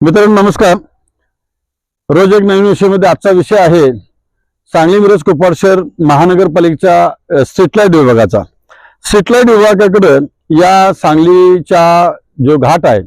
मित्रांनो नमस्कार. रोज एक नवीन विषयामध्ये आजचा विषय आहे सांगली मिरज कोपाड शहर महानगरपालिकेच्या स्ट्रीटलाईट विभागाचा. स्ट्रीटलाईट विभागाकडं विभागाकडे या सांगलीच्या जो घाट आहे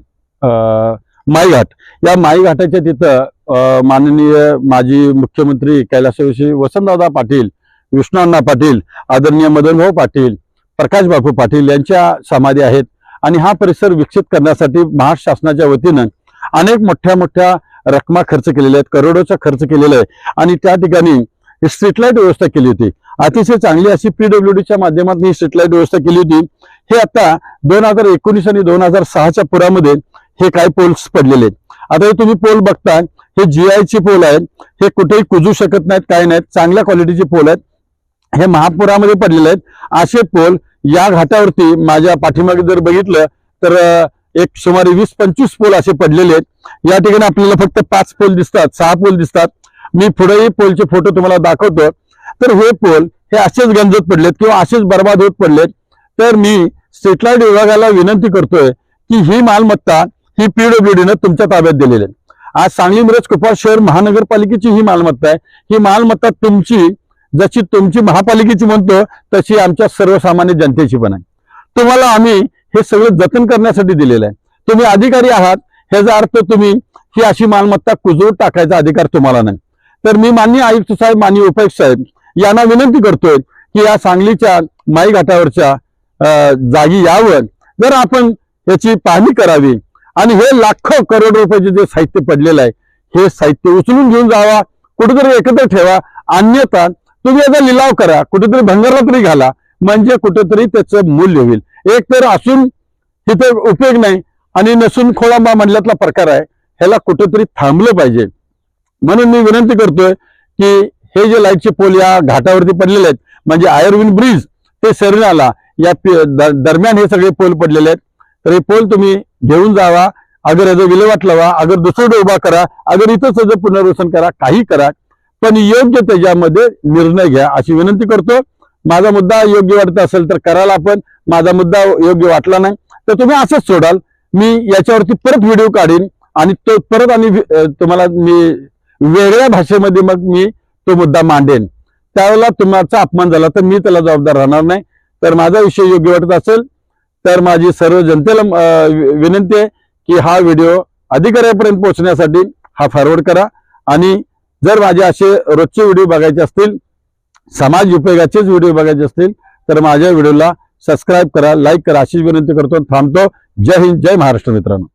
माई घाट या माई घाटाच्या तिथं माननीय माजी मुख्यमंत्री कैलासविषयी वसंतदादा पाटील विष्णुअण्णा पाटील आदरणीय मदनभाऊ पाटील प्रकाश बापू पाटील यांच्या समाधी आहेत. आणि हा परिसर विकसित करण्यासाठी महाराष्ट्र शासनाच्या वतीनं अनेक मोठ्या मोठ्या रकमा खर्च केलेल्या आहेत करोडोचा खर्च केलेला आहे. आणि त्या ठिकाणी स्ट्रीट लाइट व्यवस्था केली होती. अतिशय चांगली अशी पीडब्ल्यूडीच्या माध्यमातून ही स्ट्रीट लाइट व्यवस्था केली होती. हे आता दोन हजार एकोणीस आणि दोन हजार सहाच्या पुरामध्ये हे काय पोल्स पडलेले आहेत. आता हे तुम्ही पोल बघता हे GI चे पोल आहेत. हे कुठेही कुजू शकत नाहीत काय नाहीत. चांगल्या क्वालिटीचे पोल आहेत. हे महापुरामध्ये पडलेले आहेत. असे पोल या घाटावरती माझ्या पाठीमागे जर बघितलं तर एक सुमारे वीस पंचवीस पोल असे पडलेले आहेत. या ठिकाणी आपल्याला फक्त पाच पोल दिसतात सहा पोल दिसतात. मी पुढेही पोलचे फोटो तुम्हाला दाखवतो. तर हे पोल हे असेच गंजत पडलेत किंवा असेच बर्बाद होत पडलेत. तर मी स्ट्रीट विभागाला विनंती करतोय की ही मालमत्ता ही पीडब्ल्यूडीनं तुमच्या ताब्यात दिलेली आहे. आज सांगली मिरज कुपार शहर महानगरपालिकेची ही मालमत्ता आहे. ही मालमत्ता तुमची जशी तुमची महापालिकेची म्हणतो तशी आमच्या सर्वसामान्य जनतेची पण आहे. तुम्हाला आम्ही हे सगळं जतन करण्यासाठी दिलेलं आहे. तुम्ही अधिकारी आहात ह्याचा अर्थ तुम्ही ही अशी मालमत्ता कुजवून टाकायचा अधिकार तुम्हाला नाही. तर मी माननीय आयुक्त साहेब माननीय उपायुक्त साहेब यांना विनंती करतोय की या सांगलीच्या माई घाटावरच्या जागी यावर जर आपण याची पाहणी करावी आणि हे लाखो करोड रुपयाचे जे साहित्य पडलेलं आहे हे साहित्य उचलून घेऊन जावा कुठेतरी एकत्र ठेवा. अन्यथा तुम्ही याचा लिलाव करा कुठेतरी भंगारला तरी घाला म्हणजे कुठेतरी त्याचं मूल्य होईल. एक तर असून तिथे उपयोग नाही आणि नसून खोळंबा म्हणल्यातला प्रकार आहे. ह्याला कुठेतरी थांबलं पाहिजे. म्हणून मी विनंती करतोय की हे जे लाईटचे पोल या घाटावरती पडलेले आहेत म्हणजे आयर्विन ब्रिज ते शरीराला या दरम्यान हे सगळे पोल पडलेले आहेत. तर हे पोल तुम्ही घेऊन जावा अगर याचं विल्हेवाट लावा अगर दुसरं उभा करा अगर इथंच त्याचं पुनर्वसन करा काही करा पण योग्य त्याच्यामध्ये निर्णय घ्या अशी विनंती करतो माझा मुद्दा योग्य वाटत असेल तर कराल आपण. माझा मुद्दा योग्य वाटला नाही तर तुम्ही असंच सोडाल. मी याच्यावरती परत व्हिडिओ काढीन आणि तो परत आणि तुम्हाला मी वेगळ्या भाषेमध्ये मग मी तो मुद्दा मांडेन. त्यावेळेला तुमचा अपमान झाला तर मी त्याला जबाबदार राहणार नाही. तर माझा विषय योग्य वाटत असेल तर माझी सर्व जनतेला वि- विनंती आहे की हा व्हिडिओ अधिकाऱ्यापर्यंत पोहोचण्यासाठी हा फॉरवर्ड करा. आणि जर माझे असे रोजचे व्हिडिओ बघायचे असतील समाज उपयोगाचेच व्हिडिओ बघायचे असतील तर माझ्या व्हिडिओला सबस्क्राईब करा लाईक करा. अशीच विनंती करतो. थांबतो. जय हिंद जय महाराष्ट्र मित्रांनो.